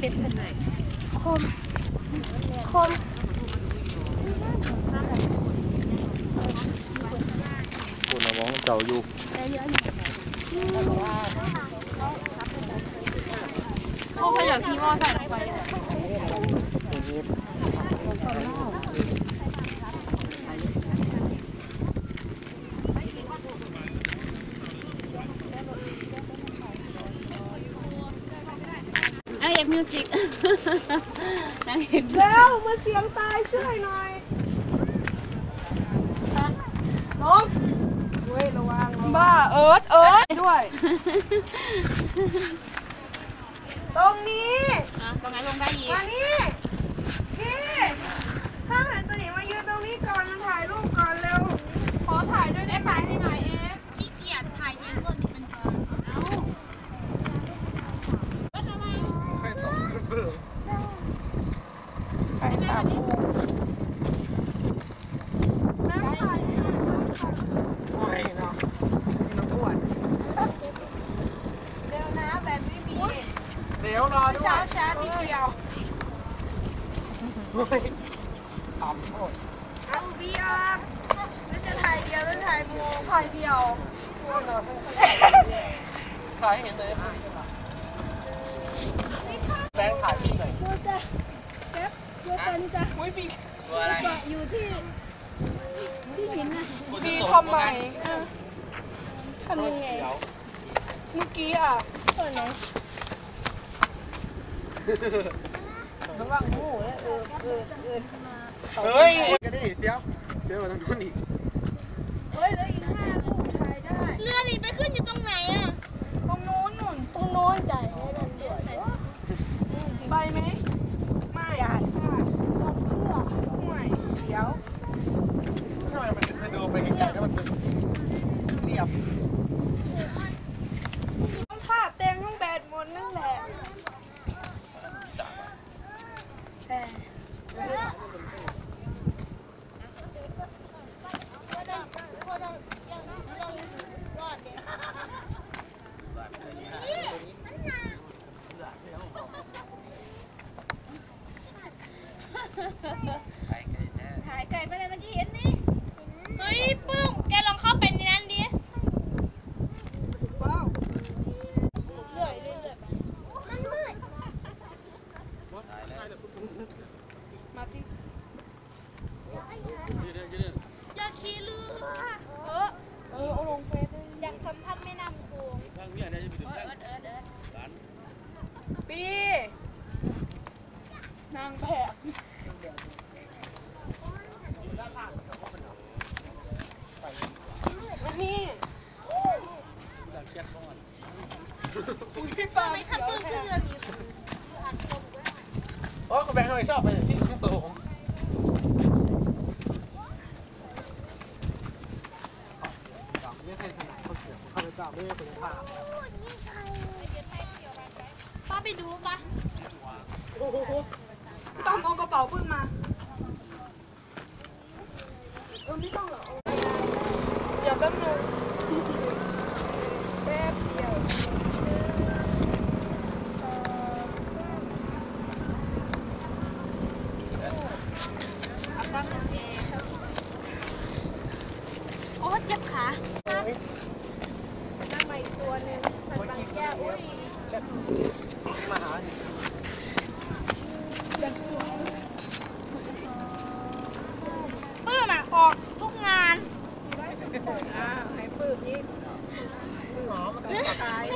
เป็นคมคมคุณน้องเก่าอยู่โอ้เขาอยากขี่มอไซค์ลงไป นางเอก มิวสิกนางเอกมิวสิกแล้วมาเสียงตายช่วยหน่อยลงเว้ยระวังบ้าเอิร์ธเอิร์ธด้วย ตรงนี้อะตรงนั้นลงได้อีกมานี่นี่ถ้าหายตัวหนีมายืนตรงนี้ก่อนมาถ่ายรูปก่อนเร็ว ขอถ่ายด้วยได้ไหมให้หน่อยเอฟ ขี้เกียจถ่ายเองก็มันเอ้า ไปตามกูน้ำถ่าย โอ้ยเนาะมีน้ำอ้วน เร็วนะแบบไม่มี เดี๋ยวรอด้ว เช้าย ช้านิดเดียว เฮ้ยต่ำโทษเอาเบียร์แล้วจะถ่ายเดียวแล้วถ่ายโมถ่ายเดียวถ่ายให้เห็นเลยแบงค์ถ่ายพี่หน่อยดูจ้ะเจ๊บดูตัวนี้จ้ะอุ้ยปีตัวอะไรเกาะอยู่ที่ที่หินนะปีทำไมทำยังไงเขียวเมื่อกี้ อะตัวไหนเฮ้ยกันดิเดี๋ยวเดี๋ยวมาทางนู้นอีก เฮ้ยแล้วอีกห้าลูกถ่ายได้ เรือนี่ไปขึ้นอยู่ตรงไหนอะ ตรงนู้นนุ่นตรงนู้นจ่ายให้นั่นด้วยใบไหมไม่จ่ายค่ะจบเพื่อห่วยเดี๋ยว ทำไมมันไปดูไปไกลๆแล้วมันเป็นเรียบ ต้องท่าเต็มต้องแบดหมดนั่นแหละแต่ ถ่ายไก่ไปเลยเมื่อกี้เห็นนี่ เฮ้ยปุ้งแกลองเข้าไปในนั้นดิ ว้าว เลื่อยเลื่อยเลื่อยไป มาที่ อยากขี่เรือเออ เออเอาลงเฟซเลย อยากสัมผัสแม่น้ำโขงเออเออเออเออ ปีนางแบบอันนี้อุ้ยปลาทำไมคันปืนขึ้นเรือนี้คืออันกลมด้วยโอ้คุณแบงค์ทำไมชอบไปที่สูงไม่ใครถนัดเขาเสียงข้าพเจ้าไม่ใช่คุณภาพป้า ไปดูปะต้องเอากระเป๋าขึ้นมา เออไม่ต้องหรอ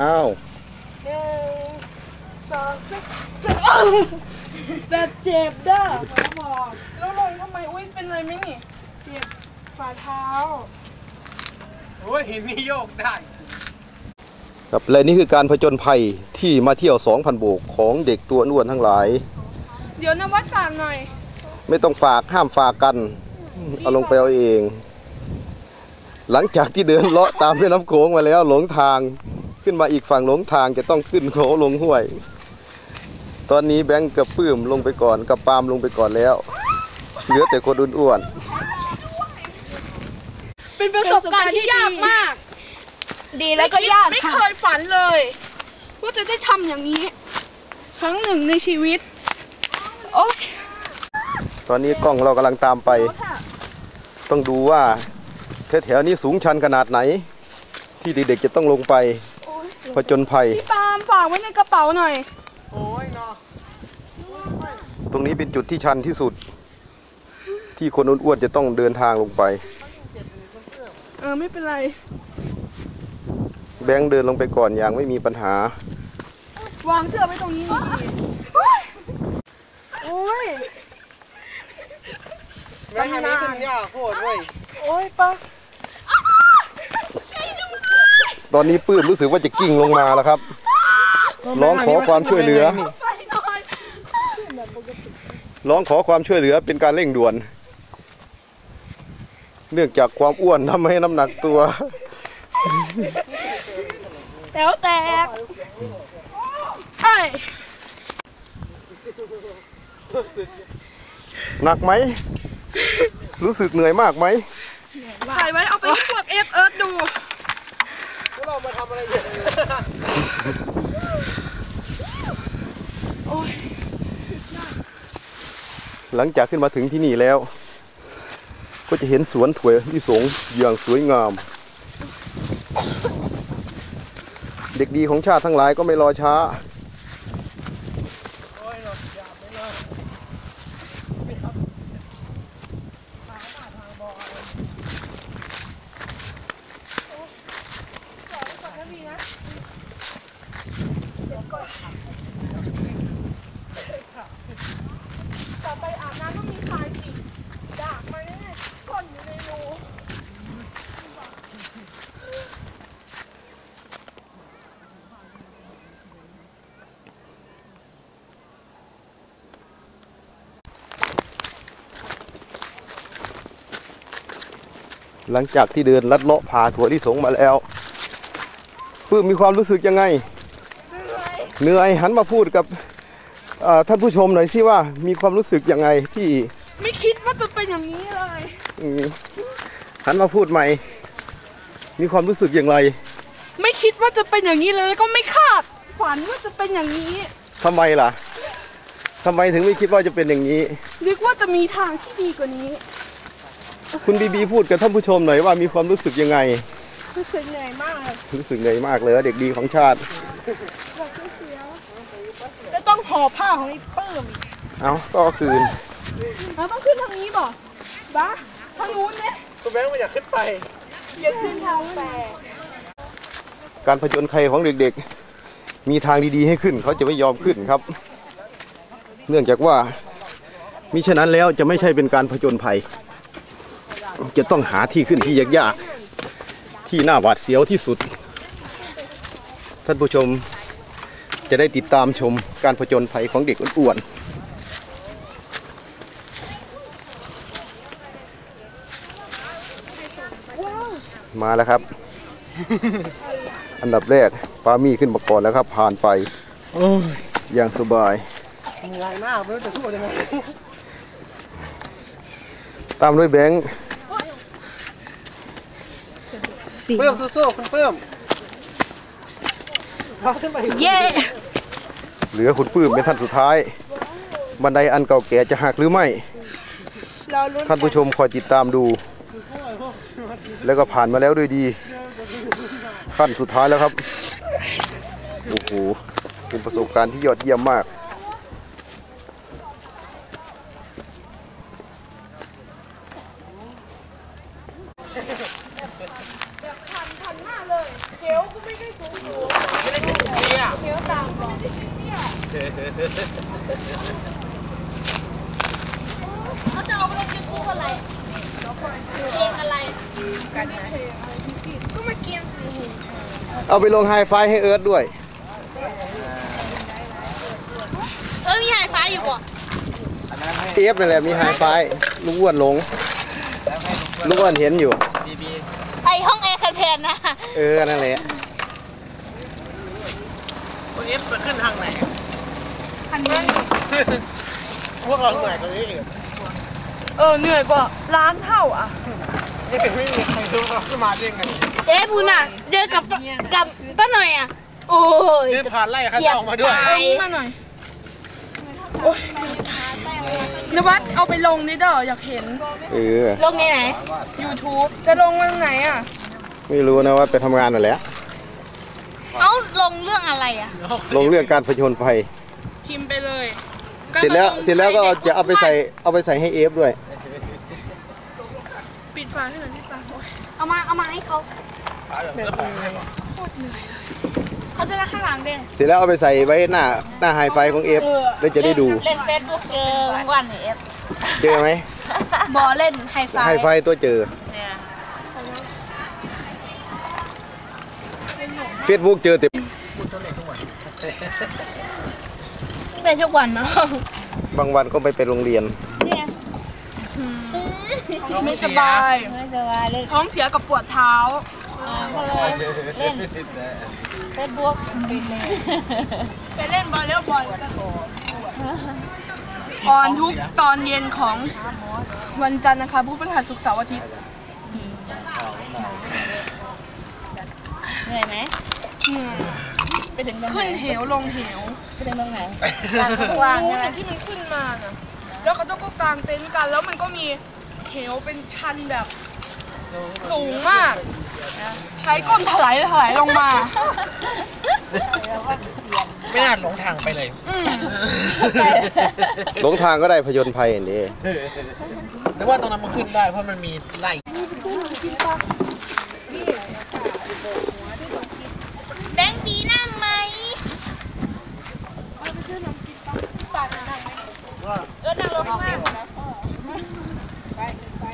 อ้าวหนึ่งสองสามแบบเจ็บเด้อเขาบอกแล้วลงทำไมอุ้ยเป็นไรไหมนี่ เจ็บฝ่าเท้าโอ้ยหินนี่โยกได้สิครับและนี่คือการผจญภัยที่มาเที่ยว2,000โบกของเด็กตัวอ้วนทั้งหลาย เดี๋ยวนวัดฝากหน่อย ไม่ต้องฝากห้ามฝากกัน เอาลงไปเอาเอง หลังจากที่เดินเลาะตามแม่น้ำโขงมาแล้วหลงทาง ขึ้นมาอีกฝั่งหลงทางจะต้องขึ้นเขาลงห้วย ตอนนี้แบงก์กับปื้มลงไปก่อนกับปาล์มลงไปก่อนแล้ว เหลือแต่คนอ้วนเป็นประสบการณ์ที่ยากมากดีแล้วก็ยากไม่เคยฝันเลย ว่าจะได้ทำอย่างนี้ ครั้งหนึ่งในชีวิต โอ๊ยๆตอนนี้กล้องเรากำลังตามไป ต้องดูว่าแถวๆนี้สูงชันขนาดไหน ที่เด็กๆจะต้องลงไป ผจญภัย พี่ปาล์มฝากไว้ในกระเป๋าหน่อย โอ้ยเนาะตรงนี้เป็นจุดที่ชันที่สุด ที่คนอ้วนๆจะต้องเดินทางลงไป เออไม่เป็นไร แบงค์เดินลงไปก่อนอย่างไม่มีปัญหา วางเสื้อไว้ตรงนี้นี่โอ้ย แม่งอันนี้ขึ้นยากโคตรเว้ย โอ้ยปะ ตอนนี้ปื้มรู้สึกว่าจะกิ้งลงมาแล้วครับ ร้องขอความช่วยเหลือไฟหน่อยร้องขอความช่วยเหลือเป็นการเร่งด่วน เนื่องจากความอ้วนทำให้น้ำหนักตัวแล้วแตกไอ้หนักไหม รู้สึกเหนื่อยมากไหมถ่ายไว้เอาไปพวกเอฟเอิร์ดดูพวก เรามาทำอะไรเนี่ยหลังจากขึ้นมาถึงที่นี่แล้ว ก็จะเห็นสวนถั่วที่สงอย่างสวยงาม เด็กดีของชาติทั้งหลายก็ไม่รอช้า ต่อไปอาบน้ำต้องมีคลายสิดากมาแน่ๆก้นอยู่ในรู หลังจากที่เดินลัดเลาะผ่าถั่วลิสงมาแล้วปื้มมีความรู้สึกยังไง เหนื่อยหันมาพูดกับเอ่อท่านผู้ชมหน่อยสิว่ามีความรู้สึกยังไงที่ ไม่คิดว่าจะเป็นอย่างนี้เลยอืมหันมาพูดใหม่ มีความรู้สึกอย่างไร ไม่คิดว่าจะเป็นอย่างนี้เลยแล้วก็ไม่คาดฝันว่าจะเป็นอย่างนี้ทำไมล่ะทำไมถึงไม่คิดว่าจะเป็นอย่างนี้นึกว่าจะมีทางที่ดีกว่านี้ คุณบีบีพูดกับท่านผู้ชมหน่อยว่ามีความรู้สึกยังไง รู้สึกเหนื่อยมากเลยรู้สึกเหนื่อยมากเลยเด็กดีของชาติแล้วต้องห่อผ้าของไอ้เปิ้มอีกเอาก็เอาคืนเราต้องขึ้นทางนี้บ่บ้าทางนู้นเนี่ยตัวแบงค์มันอยากขึ้นไปอย่าขึ้นทางแปลกการผจญภัยของเด็กๆ มีทางดีๆให้ขึ้น เขาจะไม่ยอมขึ้นครับ เนื่องจากว่ามิฉะนั้นแล้วจะไม่ใช่เป็นการผจญภัย จะต้องหาที่ขึ้นที่ยากๆที่น่าหวาดเสียวที่สุด ท่านผู้ชมจะได้ติดตามชมการผจญภัยของเด็กอ้วนๆมาแล้วครับ อันดับแรกปามี่ขึ้นมาก่อนแล้วครับ ผ่านไปอย่างสบายเหนื่อยมากไม่รู้จะพูดยังไงตามด้วยแบงค์ เพิ่มสู้ๆคุณเพิ่มเราขึ้นไปเย่เหลือคุณปื้มเป็นท่านสุดท้าย บันไดอันเก่าแก่จะหักหรือไม่เราลุ้นท่านผู้ชมคอยติดตามดู แล้วก็ผ่านมาแล้วด้วยดี ขั้นสุดท้ายแล้วครับ โอ้โห เป็นประสบการณ์ที่ยอดเยี่ยมมาก ทันทันมากเลยเดี๋ยวกูไม่ได้สูงสูง ไม่ได้ ติดเตี้ยเขาจะเอาไปลงยูทูบอะไรเพลงอะไรก็มาเกียนสิเอาไปลงไฮไฟให้เอิร์ธด้วย เออมีไฮไฟอยู่บ่อันนั้นให้เอฟนั่นแหละมีไฮไฟลูกอ้วนลงแล้วให้ลูกอ้วนเห็นอยู่บีบีไปห้องแอร์คันแทนนะ เออ นั่นแหละพ วกนี้มันขึ้นทางไหน คันนี้พวกเราเหนื่อยกว่านี้อีกเออเหนื่อยกว่าล้านเท่าอะนี่เป็นไม่มีใครรู้ว่าขึ้นมาได้ไงเอ๊ะบุญอะเจอกับกับป้าหน่อยอะ โอ้ยเดินผ่านไล่ข้าเจ้ามาด้วยไปเอานี้มาหน่อยโอ๊ยนวัดเอาไปลงนิดเด้ออยากเห็น เออ ลงในไหน YouTube จะลงวันไหนอะ ไม่รู้นะว่าไปทำงานน่ะแหละ เอาลงเรื่องอะไรอะลงเรื่องการผจญภัยพิมพ์ไปเลยเสร็จแล้วเสร็จแล้วก็จะเอาไปใส่เอาไปใส่ให้เอฟด้วย ปิดฝาให้หน่อยที่ตาโอ๊ยเอามาเอามาให้เขาเจ้าของให้ก่อนเขาจะนั่งข้างหลังเด้นเสร็จแล้วเอาไปใส่ไว้หน้าหน้าไฮไฟของเอฟแล้วจะได้ดูเล่นเฟซบุ๊กเจอวันเนี่ยเอฟเจอไหมบอเล่นไฮไฟไฮไฟตัวเจอ เฟซบุ๊กเจอเต็มเล่นทุกวันเนาะบางวันก็ไม่ไปโรงเรียน ไม่สบายไม่สบายเล่นท้องเสียกับปวดเท้าก็เลยเล่นเฟซบุ๊กไปเล่นบอลเล่บอลออนทุกตอนเย็นของวันจันทร์นะคะผู้บริหารศุกร์เสาร์อาทิตย์ เหนื่อยไหมเหนื่อยไปถึงตรงไหนขึ้นเหวลงเหวไปถึงตรงไหนกลางทุกวางใช่ไหมที่มันขึ้นมาน่ะแล้วเขาต้องก็กางเต็นท์กันแล้วมันก็มีเหวเป็นชันแบบ สูงมาก ใช้ก้นถลายถลายลงมาไม่น่าหลงทางไปเลยอืมหลงทางก็ได้ผจญภัยนี่นึกว่าตรงนั้นมันขึ้นได้เพราะมันมีไล่ นั่งไหมไปซื้อขนมกินปะปากนั่งไหมเออนั่งรถข้างหน้าไปไป